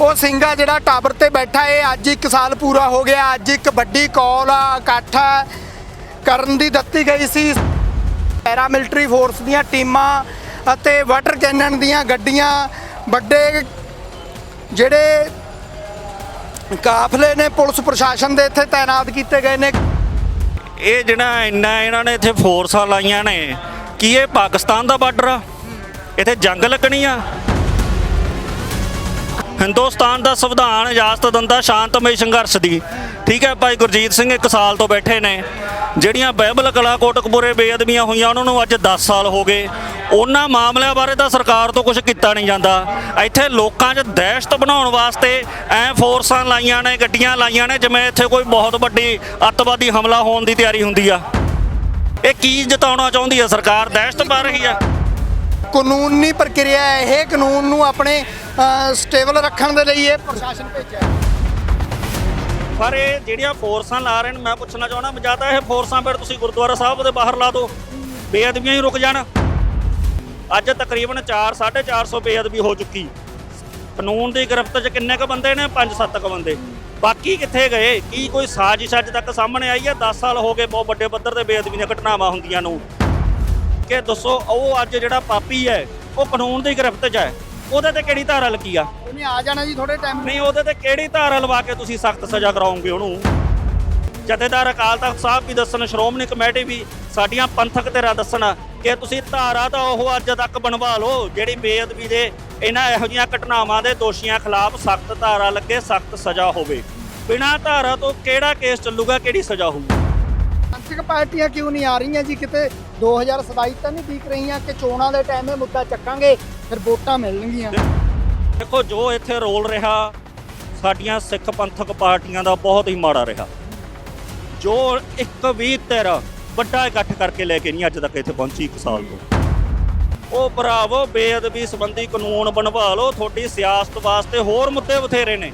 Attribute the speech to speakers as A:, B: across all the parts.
A: ਉਹ ਸਿੰਘਾ ਜਿਹੜਾ ਟਾਵਰ ਤੇ ਬੈਠਾ ਏ, ਅੱਜ 1 ਸਾਲ ਪੂਰਾ ਹੋ ਗਿਆ, ਅੱਜ ਇੱਕ ਵੱਡੀ ਕਾਲ ਆ ਇਕੱਠ ਕਰਨ ਦੀ ਦਿੱਤੀ ਗਈ ਸੀ। ਪੈਰਾ ਮਿਲਟਰੀ ਫੋਰਸ ਦੀਆਂ ਟੀਮਾਂ ਅਤੇ ਵਾਟਰ ਕੈਨਨ ਦੀਆਂ ਗੱਡੀਆਂ, ਵੱਡੇ ਜਿਹੜੇ ਕਾਫਲੇ ਨੇ ਪੁਲਿਸ ਪ੍ਰਸ਼ਾਸਨ ਦੇ ਇੱਥੇ ਤਾਇਨਾਤ ਕੀਤੇ ਗਏ ਨੇ।
B: ਇਹ ਜਿਹੜਾ ਇੰਨਾ ਇਹਨਾਂ ਨੇ ਇੱਥੇ ਫੋਰਸਾਂ ਲਾਈਆਂ ਨੇ, ਕੀ ਇਹ ਪਾਕਿਸਤਾਨ ਦਾ ਬਾਰਡਰ ਆ? ਇੱਥੇ ਜੰਗ ਲੱਗਣੀ ਆ? ਹਿੰਦੁਸਤਾਨ ਦਾ ਸੰਵਿਧਾਨ ਇਜਾਜ਼ਤ ਦਿੰਦਾ ਸ਼ਾਂਤਮਈ ਸੰਘਰਸ਼ ਦੀ। ਠੀਕ ਹੈ ਭਾਈ ਗੁਰਜੀਤ ਸਿੰਘ, ਇੱਕ ਸਾਲ ਤੋਂ ਬੈਠੇ ਨੇ। ਜਿਹੜੀਆਂ ਬਾਈਬਲ ਕਲਾ ਕੋਟਕਪੁਰੇ ਬੇਅਦਬੀਆਂ ਹੋਈਆਂ, ਉਹਨਾਂ ਨੂੰ ਅੱਜ 10 ਸਾਲ ਹੋ ਗਏ। ਉਹਨਾਂ ਮਾਮਲਿਆਂ ਬਾਰੇ ਤਾਂ ਸਰਕਾਰ ਤੋਂ ਕੁਝ ਕੀਤਾ ਨਹੀਂ ਜਾਂਦਾ। ਇੱਥੇ ਲੋਕਾਂ 'ਚ ਦਹਿਸ਼ਤ ਬਣਾਉਣ ਵਾਸਤੇ ਐ ਫੋਰਸਾਂ ਲਾਈਆਂ ਨੇ, ਗੱਡੀਆਂ ਲਾਈਆਂ ਨੇ, ਜਿਵੇਂ ਇੱਥੇ ਕੋਈ ਬਹੁਤ ਵੱਡੀ ਅੱਤਵਾਦੀ ਹਮਲਾ ਹੋਣ ਦੀ ਤਿਆਰੀ ਹੁੰਦੀ ਆ। ਇਹ ਕੀ ਜਤਾਉਣਾ ਚਾਹੁੰਦੀ ਆ ਸਰਕਾਰ? ਦਹਿਸ਼ਤ ਪਾ ਰਹੀ ਆ।
A: ਕਾਨੂੰਨੀ ਪ੍ਰਕਿਰਿਆ ਹੈ ਇਹ, ਕਾਨੂੰਨ ਨੂੰ ਆਪਣੇ ਸਟੇਬਲ ਰੱਖਣ ਦੇ ਲਈ ਇਹ ਪ੍ਰਸ਼ਾਸਨ ਭੇਜਿਆ
B: ਪਰ ਇਹ ਜਿਹੜੀਆਂ ਫੋਰਸਾਂ ਲਾ ਰਹੇ ਨੇ, ਮੈਂ ਪੁੱਛਣਾ ਚਾਹਣਾ ਜਾਂ ਤਾਂ ਇਹ ਫੋਰਸਾਂ ਫਿਰ ਤੁਸੀਂ ਗੁਰਦੁਆਰਾ ਸਾਹਿਬ ਦੇ ਬਾਹਰ ਲਾ ਦਿਓ, ਬੇਅਦਬੀਆਂ ਹੀ ਰੁਕ ਜਾਣ। ਅੱਜ ਤਕਰੀਬਨ 4 450 ਬੇਅਦਬੀ ਹੋ ਚੁੱਕੀ। ਕਾਨੂੰਨ ਦੀ ਗ੍ਰਿਫਤ 'ਚ ਕਿੰਨੇ ਕ ਬੰਦੇ ਨੇ? 5-7 ਕ ਬੰਦੇ। ਬਾਕੀ ਕਿੱਥੇ ਗਏ? ਕੀ ਕੋਈ ਸਾਜ਼ਿਸ਼ ਅੱਜ ਤੱਕ ਸਾਹਮਣੇ ਆਈ ਹੈ? 10 ਸਾਲ ਹੋ ਗਏ ਬਹੁਤ ਵੱਡੇ ਪੱਧਰ ਤੇ ਬੇਅਦਬੀ ਦੀਆਂ ਘਟਨਾਵਾਂ ਹੁੰਦੀਆਂ ਨੂੰ। ਕਿ ਦੱਸੋ ਉਹ ਅੱਜ ਜਿਹੜਾ ਪਾਪੀ ਹੈ ਉਹ ਕਾਨੂੰਨ ਦੀ ਗ੍ਰਿਫਤ 'ਚ ਹੈ। ਉਹਦੇ ਤੇ ਕਿਹੜੀ ਧਾਰਾ ਲੱਗੀ ਆ?
A: ਉਹਨੇ ਆ ਜਾਣਾ ਜੀ ਥੋੜੇ ਟਾਈਮ
B: ਨਹੀਂ ਉਹਦੇ ਤੇ ਕਿਹੜੀ ਧਾਰਾ ਲਵਾ ਕੇ ਤੁਸੀਂ ਸਖਤ ਸਜ਼ਾ ਕਰਾਓਗੇ ਉਹਨੂੰ? ਜਥੇਦਾਰ ਅਕਾਲ ਤਖਤ ਸਾਹਿਬ ਵੀ ਦੱਸਣ ਸ਼੍ਰੋਮਣੀ ਕਮੇਟੀ ਵੀ ਸਾਡੀਆਂ ਪੰਥਕ ਧਿਰਾਂ ਦੱਸਣ ਕਿ ਤੁਸੀਂ ਧਾਰਾ ਤਾਂ ਉਹ ਅੱਜ ਤੱਕ ਬਣਵਾ ਲਓ ਜਿਹੜੀ ਬੇਅਦਬੀ ਦੇ ਇਹਨਾਂ ਇਹੋ ਜਿਹੀਆਂ ਘਟਨਾਵਾਂ ਦੇ ਦੋਸ਼ੀਆਂ ਖਿਲਾਫ ਸਖਤ ਧਾਰਾ ਲੱਗੇ ਸਖਤ ਸਜ਼ਾ ਹੋਵੇ। ਬਿਨਾਂ ਧਾਰਾ ਤੋਂ ਕਿਹੜਾ ਕੇਸ ਚੱਲੂਗਾ ਕਿਹੜੀ ਸਜ਼ਾ ਹੋਊਗੀ?
A: ਪੰਥਕ ਪਾਰਟੀਆਂ ਕਿਉਂ ਨਹੀਂ ਆ ਰਹੀਆਂ ਜੀ? ਕਿਤੇ 2027 ਤਾਂ ਨਹੀਂ ਦੀਕ ਰਹੀਆਂ ਕਿ ਚੋਣਾਂ ਦੇ ਟਾਈਮ ਇਹ ਮੁੱਦਾ ਚੱਕਾਂਗੇ, ਫਿਰ ਵੋਟਾਂ ਮਿਲਣਗੀਆਂ।
B: ਦੇਖੋ, ਜੋ ਇੱਥੇ ਰੋਲ ਰਿਹਾ, ਸਾਡੀਆਂ ਸਿੱਖ ਪੰਥਕ ਪਾਰਟੀਆਂ ਦਾ ਬਹੁਤ ਹੀ ਮਾੜਾ ਰਿਹਾ। ਜੋ ਇੱਕ ਵੀ ਧਿਰ ਵੱਡਾ ਇਕੱਠ ਕਰਕੇ ਲੈ ਕੇ ਨਹੀਂ ਅੱਜ ਤੱਕ ਇੱਥੇ ਪਹੁੰਚੀ ਇੱਕ ਸਾਲ ਤੋਂ। ਉਹ ਭਰਾਵੋ, ਬੇਅਦਬੀ ਸੰਬੰਧੀ ਕਾਨੂੰਨ ਬਣਵਾ ਲਓ, ਤੁਹਾਡੀ ਸਿਆਸਤ ਵਾਸਤੇ ਹੋਰ ਮੁੱਦੇ ਬਥੇਰੇ ਨੇ।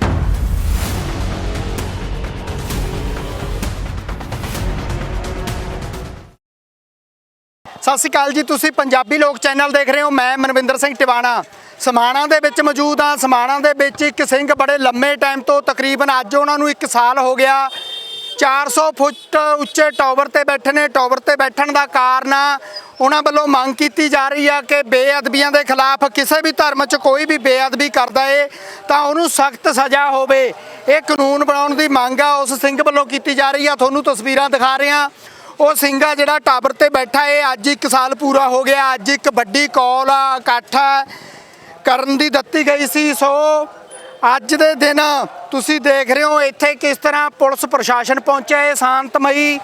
A: ਸਤਿ ਸ਼੍ਰੀ ਅਕਾਲ ਜੀ, ਤੁਸੀਂ ਪੰਜਾਬੀ ਲੋਕ ਚੈਨਲ ਦੇਖ ਰਹੇ ਹੋ, ਮੈਂ ਮਨਵਿੰਦਰ ਸਿੰਘ ਟਿਵਾਣਾ। ਸਮਾਣਾ ਦੇ ਵਿੱਚ ਮੌਜੂਦ ਹਾਂ, ਸਮਾਣਾ ਦੇ ਵਿੱਚ ਇੱਕ ਸਿੰਘ ਬੜੇ ਲੰਮੇ ਟਾਈਮ ਤੋਂ ਤਕਰੀਬਨ ਅੱਜ ਉਹਨਾਂ ਨੂੰ 1 ਸਾਲ ਹੋ ਗਿਆ। 400 ਫੁੱਟ ਉੱਚੇ ਟਾਵਰ ਤੇ ਬੈਠੇ ਨੇ ਟਾਵਰ ਤੇ ਬੈਠਣ ਦਾ ਕਾਰਨ ਉਹਨਾਂ ਵੱਲੋਂ ਮੰਗ ਕੀਤੀ ਜਾ ਰਹੀ ਆ ਕਿ ਬੇਅਦਬੀਆਂ ਦੇ ਖਿਲਾਫ ਕਿਸੇ ਵੀ ਧਰਮ 'ਚ ਕੋਈ ਵੀ ਬੇਅਦਬੀ ਕਰਦਾ ਏ, ਤਾਂ ਉਹਨੂੰ ਸਖਤ ਸਜ਼ਾ ਹੋਵੇ। ਇਹ ਕਾਨੂੰਨ ਬਣਾਉਣ ਦੀ ਮੰਗ ਆ, ਉਸ ਸਿੰਘ ਵੱਲੋਂ ਕੀਤੀ ਜਾ ਰਹੀ ਆ। ਤੁਹਾਨੂੰ ਤਸਵੀਰਾਂ ਦਿਖਾ ਰਹੇ ਹਾਂ। ਉਹ ਸਿੰਘਾ ਜਿਹੜਾ ਟਾਵਰ ਤੇ ਬੈਠਾ ਏ, ਅੱਜ 1 ਸਾਲ ਪੂਰਾ ਹੋ ਗਿਆ, ਅੱਜ ਇੱਕ ਵੱਡੀ ਕਾਲ ਆ, ਇਕੱਠ ਕਰਨ ਦੀ ਦਿੱਤੀ ਗਈ ਸੀ। ਸੋ ਅੱਜ ਦੇ ਦਿਨ ਤੁਸੀਂ ਦੇਖ ਰਹੇ ਹੋ, ਇੱਥੇ ਕਿਸ ਤਰ੍ਹਾਂ ਪੁਲਿਸ ਪ੍ਰਸ਼ਾਸਨ ਪਹੁੰਚਿਆ ਏ, ਸ਼ਾਂਤਮਈ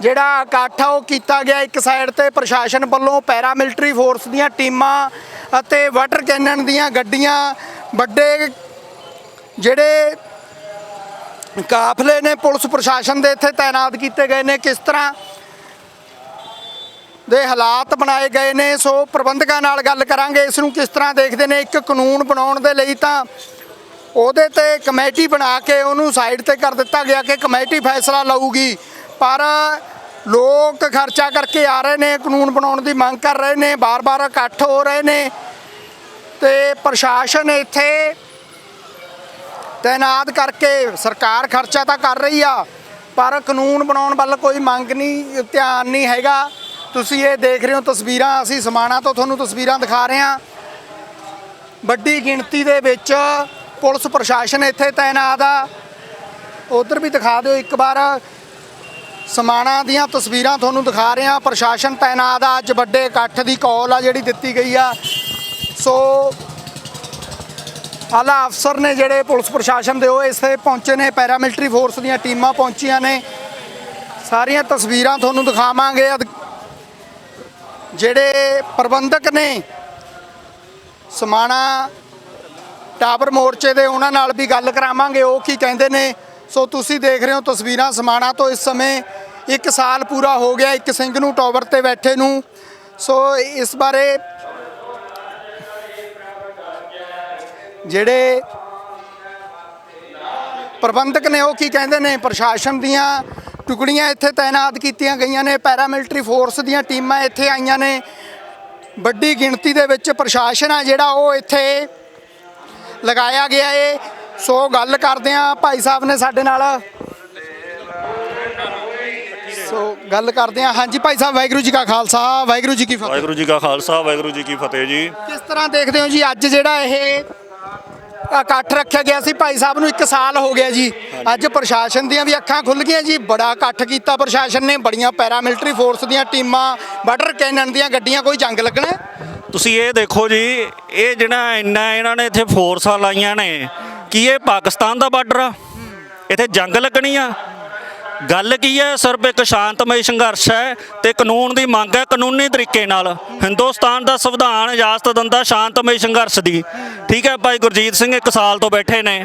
A: ਜਿਹੜਾ ਇਕੱਠ ਉਹ ਕੀਤਾ ਗਿਆ। ਇੱਕ ਸਾਈਡ ਤੇ ਪ੍ਰਸ਼ਾਸਨ ਵੱਲੋਂ ਪੈਰਾ ਮਿਲਟਰੀ ਫੋਰਸ ਦੀਆਂ ਟੀਮਾਂ ਅਤੇ ਵਾਟਰ ਕੈਨਨ ਦੀਆਂ ਗੱਡੀਆਂ, ਵੱਡੇ ਜਿਹੜੇ ਕਾਫਲੇ ਨੇ ਪੁਲਿਸ ਪ੍ਰਸ਼ਾਸਨ ਦੇ ਇੱਥੇ ਤਾਇਨਾਤ ਕੀਤੇ ਗਏ ਨੇ। ਕਿਸ ਤਰ੍ਹਾਂ ਦੇ ਹਾਲਾਤ ਬਣਾਏ ਗਏ ਨੇ। ਸੋ ਪ੍ਰਬੰਧਕਾਂ ਨਾਲ ਗੱਲ ਕਰਾਂਗੇ। ਇਸ ਨੂੰ ਕਿਸ ਤਰ੍ਹਾਂ ਦੇਖਦੇ ਨੇ? ਇੱਕ ਕਾਨੂੰਨ ਬਣਾਉਣ ਦੇ ਲਈ ਤਾਂ ਉਹਦੇ ਤੇ ਕਮੇਟੀ ਬਣਾ ਕੇ ਉਹਨੂੰ ਸਾਈਡ ਤੇ ਕਰ ਦਿੱਤਾ ਗਿਆ ਕਿ ਕਮੇਟੀ ਫੈਸਲਾ ਲਊਗੀ। ਪਰ ਲੋਕ ਖਰਚਾ ਕਰਕੇ ਆ ਰਹੇ ਨੇ, ਕਾਨੂੰਨ ਬਣਾਉਣ ਦੀ ਮੰਗ ਕਰ ਰਹੇ ਨੇ, ਬਾਰ-ਬਾਰ ਇਕੱਠ ਹੋ ਰਹੇ ਨੇ ਤੇ ਪ੍ਰਸ਼ਾਸਨ ਇੱਥੇ ਤਾਇਨਾਤ ਕਰਕੇ ਸਰਕਾਰ ਖਰਚਾ ਤਾਂ ਕਰ ਰਹੀ ਆ, ਪਰ ਕਾਨੂੰਨ ਬਣਾਉਣ ਵੱਲ ਕੋਈ ਮੰਗ ਨਹੀਂ, ਧਿਆਨ ਨਹੀਂ ਹੈਗਾ। ਤੁਸੀਂ ਇਹ ਦੇਖ ਰਹੇ ਹੋ ਤਸਵੀਰਾਂ, ਅਸੀਂ ਸਮਾਣਾ ਤੋਂ ਤੁਹਾਨੂੰ ਤਸਵੀਰਾਂ ਦਿਖਾ ਰਹੇ ਹਾਂ। ਵੱਡੀ ਗਿਣਤੀ ਦੇ ਵਿੱਚ ਪੁਲਿਸ ਪ੍ਰਸ਼ਾਸਨ ਇੱਥੇ ਤਾਇਨਾਤ ਆ। ਉਧਰ ਵੀ ਦਿਖਾ ਦਿਓ ਇੱਕ ਵਾਰ। ਸਮਾਣਾ ਦੀਆਂ ਤਸਵੀਰਾਂ ਤੁਹਾਨੂੰ ਦਿਖਾ ਰਹੇ ਹਾਂ। ਪ੍ਰਸ਼ਾਸਨ ਤਾਇਨਾਤ ਆ। ਅੱਜ ਵੱਡੇ ਇਕੱਠ ਦੀ ਕਾਲ ਆ ਜਿਹੜੀ ਦਿੱਤੀ ਗਈ ਆ। ਸੋ, ਆਲਾ ਅਫਸਰ ਨੇ ਜਿਹੜੇ ਪੁਲਿਸ ਪ੍ਰਸ਼ਾਸਨ ਦੇ ਉਹ ਇਸੇ ਪਹੁੰਚੇ ਨੇ। ਪੈਰਾਮਿਲਟਰੀ ਫੋਰਸ ਦੀਆਂ ਟੀਮਾਂ ਪਹੁੰਚੀਆਂ ਨੇ। ਸਾਰੀਆਂ ਤਸਵੀਰਾਂ ਤੁਹਾਨੂੰ ਦਿਖਾਵਾਂਗੇ। ਅਧ- ਜਿਹੜੇ ਪ੍ਰਬੰਧਕ ਨੇ ਸਮਾਣਾ ਟਾਵਰ ਮੋਰਚੇ ਦੇ ਉਹਨਾਂ ਨਾਲ ਵੀ ਗੱਲ ਕਰਾਵਾਂਗੇ। ਉਹ ਕੀ ਕਹਿੰਦੇ ਨੇ, ਸੋ ਤੁਸੀਂ ਦੇਖ ਰਹੇ ਹੋ ਤਸਵੀਰਾਂ ਸਮਾਣਾ ਤੋਂ ਇਸ ਸਮੇਂ 1 ਸਾਲ ਪੂਰਾ ਹੋ ਗਿਆ ਇੱਕ ਸਿੰਘ ਨੂੰ ਟਾਵਰ ਤੇ ਬੈਠੇ ਨੂੰ। ਸੋ ਇਸ ਬਾਰੇ ਜਿਹੜੇ ਪ੍ਰਬੰਧਕ ਨੇ ਉਹ ਕੀ ਕਹਿੰਦੇ ਨੇ, ਪ੍ਰਸ਼ਾਸਨ ਦੀਆਂ ਟੁਕੜੀਆਂ ਇੱਥੇ ਤਾਇਨਾਤ ਕੀਤੀਆਂ ਗਈਆਂ ਨੇ ਪੈਰਾਮਿਲਟਰੀ ਫੋਰਸ ਦੀਆਂ ਟੀਮਾਂ ਇੱਥੇ ਆਈਆਂ ਨੇ। ਵੱਡੀ ਗਿਣਤੀ ਦੇ ਵਿੱਚ ਪ੍ਰਸ਼ਾਸਨ ਆ ਜਿਹੜਾ ਉਹ ਇੱਥੇ ਲਗਾਇਆ ਗਿਆ ਏ। ਸੋ ਗੱਲ ਕਰਦੇ ਆ ਭਾਈ ਸਾਹਿਬ ਨੇ ਸਾਡੇ ਨਾਲ। ਸੋ ਗੱਲ ਕਰਦੇ ਆ ਹਾਂਜੀ ਭਾਈ ਸਾਹਿਬ ਵਾਹਿਗੁਰੂ ਜੀ ਕਾ ਖਾਲਸਾ ਵਾਹਿਗੁਰੂ ਜੀ ਕੀ ਫਤਿਹ।
C: ਵਾਹਿਗੁਰੂ ਜੀ ਕਾ ਖਾਲਸਾ ਵਾਹਿਗੁਰੂ ਜੀ ਕੀ ਫਤਿਹ ਜੀ।
A: ਕਿਸ ਤਰ੍ਹਾਂ ਦੇਖਦੇ ਹੋ ਜੀ ਅੱਜ ਜਿਹੜਾ ਇਹ ਇਕੱਠ ਰੱਖਿਆ ਗਿਆ ਸੀ। ਭਾਈ ਸਾਹਿਬ ਨੂੰ 1 ਸਾਲ ਹੋ ਗਿਆ ਜੀ। ਅੱਜ ਪ੍ਰਸ਼ਾਸਨ ਦੀਆਂ ਵੀ ਅੱਖਾਂ ਖੁੱਲ ਗਈਆਂ ਜੀ। ਬੜਾ ਇਕੱਠ ਕੀਤਾ ਪ੍ਰਸ਼ਾਸਨ ਨੇ। ਬੜੀਆਂ ਪੈਰਾਮਿਲਟਰੀ ਫੋਰਸ ਦੀਆਂ ਟੀਮਾਂ ਬਾਰਡਰ ਕੈਨਨ ਦੀਆਂ ਗੱਡੀਆਂ, ਕੋਈ ਜੰਗ ਲੱਗਣਾ
B: ਤੁਸੀਂ ਇਹ ਦੇਖੋ ਜੀ, ਇਹ ਜਿਹੜਾ ਇੰਨਾ ਇਹਨਾਂ ਨੇ ਇੱਥੇ ਫੋਰਸਾਂ ਲਾਈਆਂ ਨੇ, ਕੀ ਇਹ ਪਾਕਿਸਤਾਨ ਦਾ ਬਾਰਡਰ ਆ? ਇੱਥੇ ਜੰਗ ਲੱਗਣੀ ਆ? ਗੱਲ ਕੀ ਹੈ? ਸਿਰਫ ਇੱਕ ਸ਼ਾਂਤਮਈ ਸੰਘਰਸ਼ ਹੈ ਤੇ ਕਾਨੂੰਨ ਦੀ ਮੰਗ ਹੈ ਕਾਨੂੰਨੀ ਤਰੀਕੇ ਨਾਲ। ਹਿੰਦੁਸਤਾਨ ਦਾ ਸੰਵਿਧਾਨ ਇਜਾਜ਼ਤ ਦਿੰਦਾ ਸ਼ਾਂਤਮਈ ਸੰਘਰਸ਼ ਦੀ। ਠੀਕ ਹੈ ਭਾਈ ਗੁਰਜੀਤ ਸਿੰਘ, ਇੱਕ ਸਾਲ ਤੋਂ ਬੈਠੇ ਨੇ।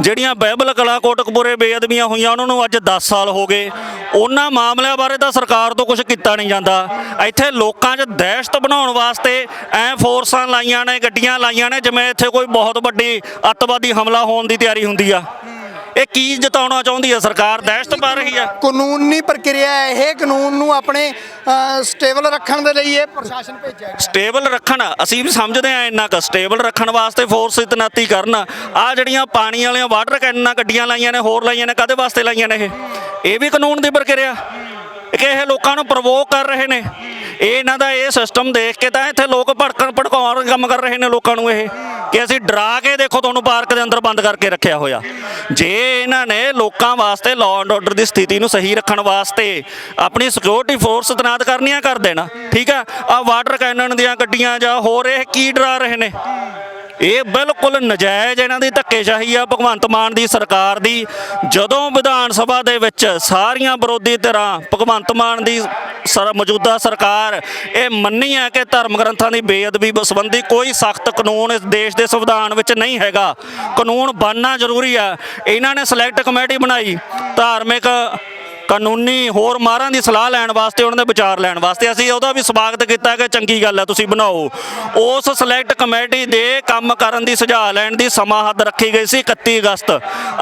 B: ਜਿਹੜੀਆਂ ਬਾਈਬਲ ਕਲਾ ਕੋਟਕਪੂਰੇ ਬੇਅਦਬੀਆਂ ਹੋਈਆਂ, ਉਹਨਾਂ ਨੂੰ ਅੱਜ 10 ਸਾਲ ਹੋ ਗਏ। ਉਹਨਾਂ ਮਾਮਲਿਆਂ ਬਾਰੇ ਤਾਂ ਸਰਕਾਰ ਤੋਂ ਕੁਝ ਕੀਤਾ ਨਹੀਂ ਜਾਂਦਾ। ਇੱਥੇ ਲੋਕਾਂ 'ਚ ਦਹਿਸ਼ਤ ਬਣਾਉਣ ਵਾਸਤੇ ਐ ਫੋਰਸਾਂ ਲਾਈਆਂ ਨੇ, ਗੱਡੀਆਂ ਲਾਈਆਂ ਨੇ, ਜਿਵੇਂ ਇੱਥੇ ਕੋਈ ਬਹੁਤ ਵੱਡੀ ਅੱਤਵਾਦੀ ਹਮਲਾ ਹੋਣ ਦੀ ਤਿਆਰੀ ਹੁੰਦੀ ਆ। ਇਹ ਕੀ ਜਤਾਉਣਾ ਚਾਹੁੰਦੀ ਆ ਸਰਕਾਰ? ਦਹਿਸ਼ਤ ਪਾ ਰਹੀ ਆ
A: ਕਾਨੂੰਨੀ ਪ੍ਰਕਿਰਿਆ ਹੈ ਇਹ। ਕਾਨੂੰਨ ਨੂੰ ਆਪਣੇ ਸਟੇਬਲ ਰੱਖਣ ਦੇ ਲਈ ਇਹ ਪ੍ਰਸ਼ਾਸਨ ਭੇਜਿਆ ਗਿਆ।
B: ਸਟੇਬਲ ਰੱਖਣ ਅਸੀਂ ਵੀ ਸਮਝਦੇ ਆ ਇੰਨਾ ਕੁ। ਸਟੇਬਲ ਰੱਖਣ ਵਾਸਤੇ ਫੋਰਸ ਤੈਨਾਤੀ ਕਰਨ। ਆ ਜਿਹੜੀਆਂ ਪਾਣੀ ਵਾਲੀਆਂ ਵਾਟਰ ਕੈਨਾਂ ਗੱਡੀਆਂ ਲਾਈਆਂ ਨੇ ਹੋਰ ਲਾਈਆਂ ਨੇ ਕਾਦੇ ਵਾਸਤੇ ਲਾਈਆਂ ਨੇ ਇਹ? ਇਹ ਵੀ ਕਾਨੂੰਨ ਦੀ ਪ੍ਰਕਿਰਿਆ। ਕਿ ਇਹ ਲੋਕਾਂ ਨੂੰ ਪ੍ਰਵੋਕ ਕਰ ਰਹੇ ਨੇ। ਇਹ ਇਹਨਾਂ ਦਾ ਇਹ ਸਿਸਟਮ ਦੇਖ ਕੇ ਤਾਂ ਇੱਥੇ ਲੋਕ ਭੜਕਣ, ਭੜਕਾਉਣ ਕੰਮ ਕਰ ਰਹੇ ਨੇ ਲੋਕਾਂ ਨੂੰ ਇਹ, ਕਿ ਅਸੀਂ ਡਰਾ ਕੇ ਦੇਖੋ ਤੁਹਾਨੂੰ ਪਾਰਕ ਦੇ ਅੰਦਰ ਬੰਦ ਕਰਕੇ ਰੱਖਿਆ ਹੋਇਆ। ਜੇ ਇਹਨਾਂ ਨੇ ਲੋਕਾਂ ਵਾਸਤੇ ਲਾਅ ਐਂਡ ਆਰਡਰ ਦੀ ਸਥਿਤੀ ਨੂੰ ਸਹੀ ਰੱਖਣ ਵਾਸਤੇ ਆਪਣੀ ਸਿਕਿਉਰਿਟੀ ਫੋਰਸ ਤੈਨਾਤ ਕਰਨੀਆਂ ਕਰ ਦੇਣਾ, ਠੀਕ ਆ? ਆ ਵਾਟਰ ਕੈਨਨ ਦੀਆਂ ਗੱਡੀਆਂ ਜਾਂ ਹੋਰ ਇਹ ਕੀ ਡਰਾ ਰਹੇ ਨੇ? ਇਹ ਬਿਲਕੁਲ ਨਜਾਇਜ਼ ਇਹਨਾਂ ਦੀ ਧੱਕੇਸ਼ਾਹੀ ਆ, ਭਗਵੰਤ ਮਾਨ ਦੀ ਸਰਕਾਰ ਦੀ। ਜਦੋਂ ਵਿਧਾਨ ਸਭਾ ਦੇ ਵਿੱਚ ਸਾਰੀਆਂ ਵਿਰੋਧੀ ਧਿਰਾਂ, ਭਗਵੰਤ ਮਾਨ ਦੀ ਸਰ, ਮੌਜੂਦਾ ਸਰਕਾਰ, ਇਹ ਮੰਨੀ ਹੈ ਕਿ ਧਰਮ ਗ੍ਰੰਥਾਂ ਦੀ ਬੇਅਦਬੀ ਸੰਬੰਧੀ ਕੋਈ ਸਖਤ ਕਾਨੂੰਨ ਇਸ ਦੇਸ਼ ਦੇ ਸੰਵਿਧਾਨ ਵਿੱਚ ਨਹੀਂ ਹੈਗਾ। ਕਾਨੂੰਨ ਬਣਨਾ ਜ਼ਰੂਰੀ ਆ। ਇਹਨਾਂ ਨੇ ਸਿਲੈਕਟ ਕਮੇਟੀ ਬਣਾਈ। ਧਾਰਮਿਕ ਕਾਨੂੰਨੀ ਹੋਰ ਮਾਰਾਂ ਦੀ ਸਲਾਹ ਲੈਣ ਵਾਸਤੇ ਉਹਨਾਂ ਦੇ ਵਿਚਾਰ ਲੈਣ ਵਾਸਤੇ ਅਸੀਂ ਉਹਦਾ ਵੀ ਸਵਾਗਤ ਕੀਤਾ ਕਿ ਚੰਗੀ ਗੱਲ ਹੈ ਤੁਸੀਂ ਬਣਾਓ। ਉਸ ਸਿਲੈਕਟ ਕਮੇਟੀ ਦੇ ਕੰਮ ਕਰਨ ਦੀ ਸੁਝਾਅ ਲੈਣ ਦੀ ਸਮਾਂ ਹੱਦ ਰੱਖੀ ਗਈ ਸੀ 31 ਅਗਸਤ।